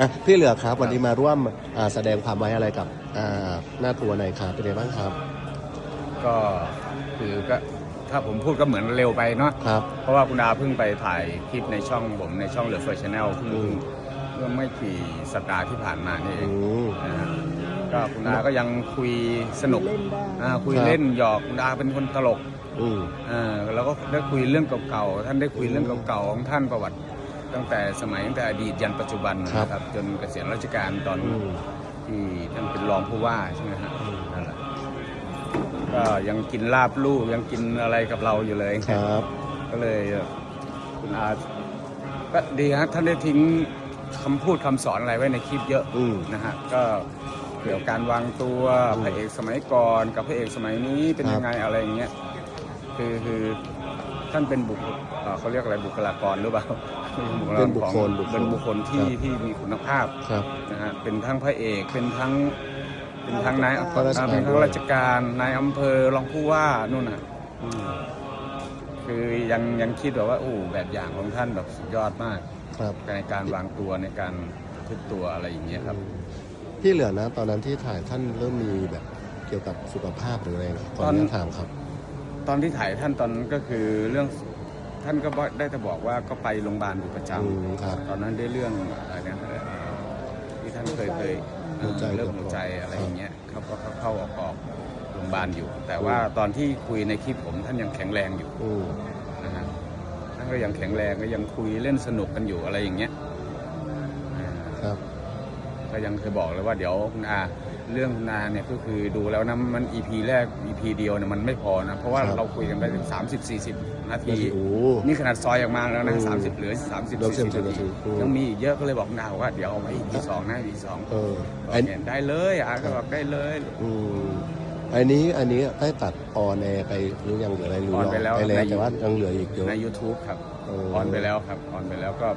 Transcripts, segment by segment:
อะพี่เหลือครับวันนี้มาร่วมอ่าแสดงความไว้อะไรกับอ่าหน้าตัวในอยครับเป็นไงบ้างครับก็คือก็ถ้าผมพูดก็เหมือนเร็วไปเนาะครับ เพราะว่าคุณอาเพิ่งไปถ่ายคลิปในช่องผมในช่องเหลือเฟอร์ชแนลเพิ่งอืมเมื่อไม่กี่สัปดาห์ที่ผ่านมานี่เออืงม นะฮะก็คุณอาก็ยังคุยสนุกเล่นได้อ่าคุยครับ เล่นหยอกคุณอาเป็นคนตลกอืม อ่าแล้วก็ได้คุยเรื่องเก่าๆท่านได้คุยเรื่องเก่าๆของท่านประวัติ ตั้งแต่สมัยตั้งแต่อดีตยันปัจจุบันนะครับ จนเกษียณราชการตอนอืมที่ท่านเป็นรองผู้ว่าใช่ไหมฮะอืมนั่นแหละก็ยังกินลาบลูกยังกินอะไรกับเราอยู่เลยครับ ก็เลยคุณอาก็ดีฮะท่านได้ทิ้งคำพูดคำสอนอะไรไว้ในคลิปเยอะอืมนะฮะก็เกี่ยวกับการวางตัวอืมพระเอกสมัยก่อน กับพระเอกสมัยนี้เป็นครับยังไงอะไรอย่างเงี้ยคือคือ ท่านเป็นบุคเอ่อเขาเรียกอะไรบุคลากรหรือเปล่าเป็นบุคคลของเป็นบุคคลที่ครับ ที่มีคุณภาพครับ นะฮะเป็นทั้งพระเอกเป็นทั้งเป็นทั้งนายข้าราชการ เป็นทั้งราชการนายอำเภอรองผู้ว่านู่นน่ะอืมคือยังยังคิดแบบว่าโอ้แบบอย่างของท่านแบบสุดยอดมาก ครับในการวางตัวในการทุกตัวอะไรอย่างเงี้ยครับพี่เหลือนะ ตอนนั้นที่ถ่ายท่านเริ่มมีแบบเกี่ยวกับสุขภาพหรืออะไรนะตอนนี้ถามครับ ตอนที่ถ่ายท่านตอนนั้นก็คือเรื่องท่านก็บอกได้แต่บอกว่าก็ไปโรงพยาบาลอยู่ประจอืมครับำตอนนั้นได้เรื่องอะไรนะเอ่อที่ท่านเคยเคยหัวใจเรื่องหัวใจอะไรอย่างเงี้ยเขาก็เข้าเข้าออกออกโรงพยาบาลอยู่ แต่ว่าตอนที่คุยในคลิปผมท่านยังแข็งแรงอยู่ อืมนะฮะท่านก็ยังแข็งแรงก็ยังคุยเล่นสนุกกันอยู่อะไรอย่างเงี้ยอ่าครับ ก็ยังเคยบอกเลยว่าเดี๋ยวคุณอาเรื่องคุณอาเนี่ยก็คือดูแล้วนะมัน EP แรก EP เดียวเนี่ยมันไม่พอนะ เพราะว่าครับเราคุยกันไปถึง 30 40 นาที โอ้นี่ขนาดซอยออกมาแล้วนะอืม30 เหลือ 30เหลือ40 40 นาทีอืมยังมีอีกเยอะก็เลยบอกคุณอาว่าเดี๋ยวเอาไว้ EP สองนะ EP สองเออบอกอันเนี่ยได้เลยอาก็บอกได้เลย อืม อันนี้อันนี้ได้ตัดออนแอร์ไปหรือยังเหลืออะไรหรือออนไปแล้วไปแล้วใน แต่ว่ายังเหลืออีกเยอะ ใน YouTube ครับเออออนไปแล้วครับออนไปแล้วก็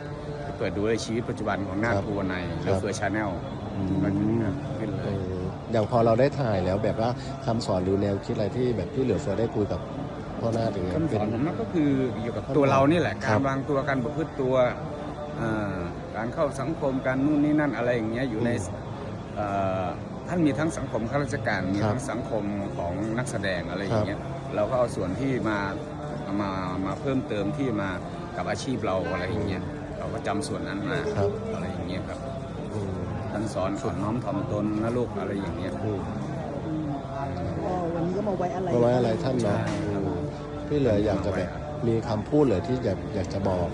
ไปเปิดดูเลยชีวิตปัจจุบันของหน้าครับครัวในครัเรืบอเฟือชาแนลอืม ก็ขึ้นเลเอยออย่างพอเราได้ถ่ายแล้วแบบว่าคำสอนหรือแนวคิดอะไรที่แบบที่เหลือเฟือได้คุยกับพ่อหน้าถึงไงคำสอนผมนั่นก็คือเกี่ยวกับคำสอนตัวเรานี่แหละ ครักาบรวางตัวการประพฤติตัวอ่าการเข้าสังคมการนู่นนี่นั่นอะไรอย่างเงี้ยอยู่ในอืม เอ่อ ท่านมีทั้งสังคมข้าราชการมีครับทั้งสังคมของนักแสดงอะไรอย่างเงี้ยเราก็เอาส่วนที่มามามาเพิ่มเติมที่มากับอาชีพเราอะไรอย่างเงี้ยเราก็จำส่วนนั้นมาครับอะไรอย่างเงี้ยครับอืมท่านสอนสอนน้อมถ่อมตนนะลูกอะไรอย่างเงี้ยอืมก็วันนี้ก็มาไว้อะไรมาไว้อะไรท่านเนาะใช่ครับอืมพี่เหลืออยากจะแบบมีคำพูดเหรือที่อยากอยากจะบอก